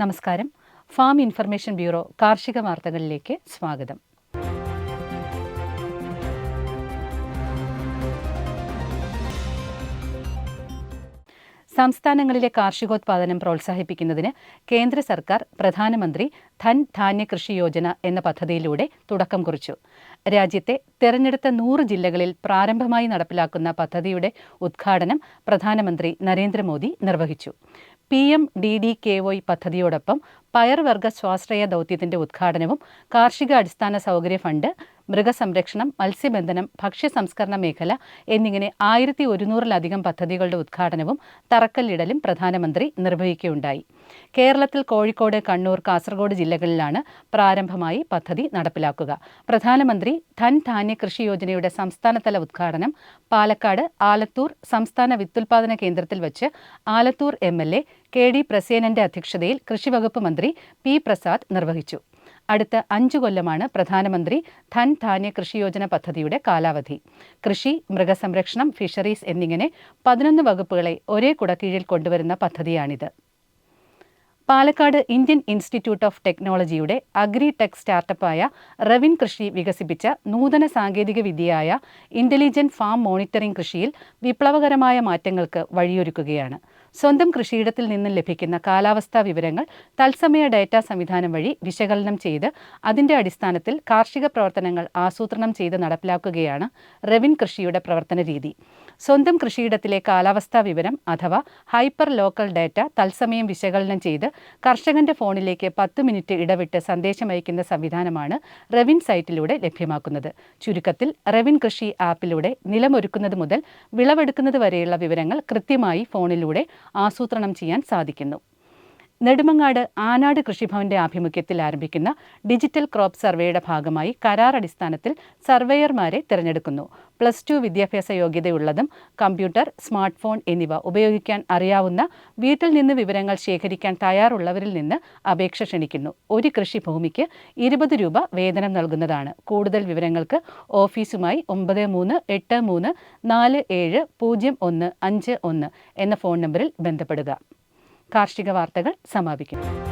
നമസ്കാരം. Farm information bureau കാർഷിക വാർത്തകളിലേക്ക് സ്വാഗതം. സംസ്ഥാനങ്ങളിലെ കാർഷികോത്പാദനം പ്രോത്സാഹിപ്പിക്കുന്നതിന് കേന്ദ്ര സർക്കാർ പ്രധാനമന്ത്രി ധൻ ധാന്യ കൃഷി യോജന എന്ന പദ്ധതിയിലൂടെ തുടക്കം കുറിച്ചു. രാജ്യത്തെ തെരഞ്ഞെടുത്ത നൂറ് ജില്ലകളിൽ പ്രാരംഭമായി നടപ്പിലാക്കുന്ന പദ്ധതിയുടെ ഉദ്ഘാടനം പ്രധാനമന്ത്രി നരേന്ദ്രമോദി നിർവഹിച്ചു. P M D D K Y പദ്ധതിയോടൊപ്പം പയർവർഗ സ്വാശ്രയ ദൗത്യത്തിന്റെ ഉദ്ഘാടനവും കാർഷിക അടിസ്ഥാന സൗകര്യ ഫണ്ട് മൃഗസംരക്ഷണം മത്സ്യബന്ധനം ഭക്ഷ്യ സംസ്കരണ മേഖല എന്നിങ്ങനെ ആയിരത്തി ഒരുന്നൂറിലധികം പദ്ധതികളുടെ ഉദ്ഘാടനവും തറക്കല്ലിടലും പ്രധാനമന്ത്രി നിർവഹിക്കുകയുണ്ടായി. കേരളത്തിൽ കോഴിക്കോട് കണ്ണൂർ കാസർഗോഡ് ജില്ലകളിലാണ് പ്രാരംഭമായി പദ്ധതി നടപ്പിലാക്കുക. പ്രധാനമന്ത്രി ധൻ ധാന്യ കൃഷി യോജനയുടെ സംസ്ഥാനതല ഉദ്ഘാടനം പാലക്കാട് ആലത്തൂർ സംസ്ഥാന വിത്തുൽപാദന കേന്ദ്രത്തിൽ വച്ച് Alathur M L A K D പ്രസേനന്റെ അധ്യക്ഷതയിൽ കൃഷിവകുപ്പ് മന്ത്രി പി പ്രസാദ് നിർവഹിച്ചു. അടുത്ത അഞ്ചു കൊല്ലമാണ് പ്രധാനമന്ത്രി ധൻ ധാന്യ കൃഷി യോജന പദ്ധതിയുടെ കാലാവധി. കൃഷി മൃഗസംരക്ഷണം ഫിഷറീസ് എന്നിങ്ങനെ പതിനൊന്ന് വകുപ്പുകളെ ഒരേ കുടക്കീഴിൽ കൊണ്ടുവരുന്ന പദ്ധതിയാണിത്. പാലക്കാട് ഇന്ത്യൻ ഇൻസ്റ്റിറ്റ്യൂട്ട് ഓഫ് ടെക്നോളജിയുടെ അഗ്രി ടെക് സ്റ്റാർട്ടപ്പായ റവിൻ കൃഷി വികസിപ്പിച്ച നൂതന സാങ്കേതിക വിദ്യയായ ഇന്റലിജന്റ് ഫാം മോണിറ്ററിംഗ് കൃഷിയിൽ വിപ്ലവകരമായ മാറ്റങ്ങൾക്ക് വഴിയൊരുക്കുകയാണ്. സ്വന്തം കൃഷിയിടത്തിൽ നിന്നും ലഭിക്കുന്ന കാലാവസ്ഥാ വിവരങ്ങൾ തത്സമയ ഡാറ്റാ സംവിധാനം വഴി വിശകലനം ചെയ്ത് അതിന്റെ അടിസ്ഥാനത്തിൽ കാർഷിക പ്രവർത്തനങ്ങൾ ആസൂത്രണം ചെയ്ത് നടപ്പിലാക്കുകയാണ് റെവിൻ കൃഷിയുടെ പ്രവർത്തന രീതി. സ്വന്തം കൃഷിയിടത്തിലെ കാലാവസ്ഥാ വിവരം അഥവാ ഹൈപ്പർ ലോക്കൽ ഡാറ്റ തത്സമയം വിശകലനം ചെയ്ത് കർഷകന്റെ ഫോണിലേക്ക് പത്ത് മിനിറ്റ് ഇടവിട്ട് സന്ദേശമയക്കുന്ന സംവിധാനമാണ് റെവിൻ സൈറ്റിലൂടെ ലഭ്യമാക്കുന്നത്. ചുരുക്കത്തിൽ റെവിൻ കൃഷി ആപ്പിലൂടെ നിലമൊരുക്കുന്നത് മുതൽ വിളവെടുക്കുന്നത് വരെയുള്ള വിവരങ്ങൾ കൃത്യമായി ഫോണിലൂടെ ആസൂത്രണം ചെയ്യാൻ സാധിക്കുന്നു നെടുമങ്ങാട് ആനാട് കൃഷിഭവന്റെ ആഭിമുഖ്യത്തിൽ ആരംഭിക്കുന്ന ഡിജിറ്റൽ ക്രോപ്പ് സർവേയുടെ ഭാഗമായി കരാർ അടിസ്ഥാനത്തിൽ സർവേയർമാരെ തിരഞ്ഞെടുക്കുന്നു. പ്ലസ് ടു വിദ്യാഭ്യാസ യോഗ്യതയുള്ളതും കമ്പ്യൂട്ടർ സ്മാർട്ട് ഫോൺ എന്നിവ ഉപയോഗിക്കാൻ അറിയാവുന്ന വീട്ടിൽ നിന്ന് വിവരങ്ങൾ ശേഖരിക്കാൻ തയ്യാറുള്ളവരിൽ നിന്ന് അപേക്ഷ ക്ഷണിക്കുന്നു. ഒരു കൃഷിഭൂമിക്ക് ഇരുപത് രൂപ വേതനം നൽകുന്നതാണ്. കൂടുതൽ വിവരങ്ങൾക്ക് ഓഫീസുമായി ഒമ്പത് മൂന്ന് എട്ട് മൂന്ന് നാല് ഏഴ് പൂജ്യം ഒന്ന് അഞ്ച് ഒന്ന് എന്ന ഫോൺ നമ്പറിൽ ബന്ധപ്പെടുക. കാർഷിക വാർത്തകൾ സമാപിക്കുന്നു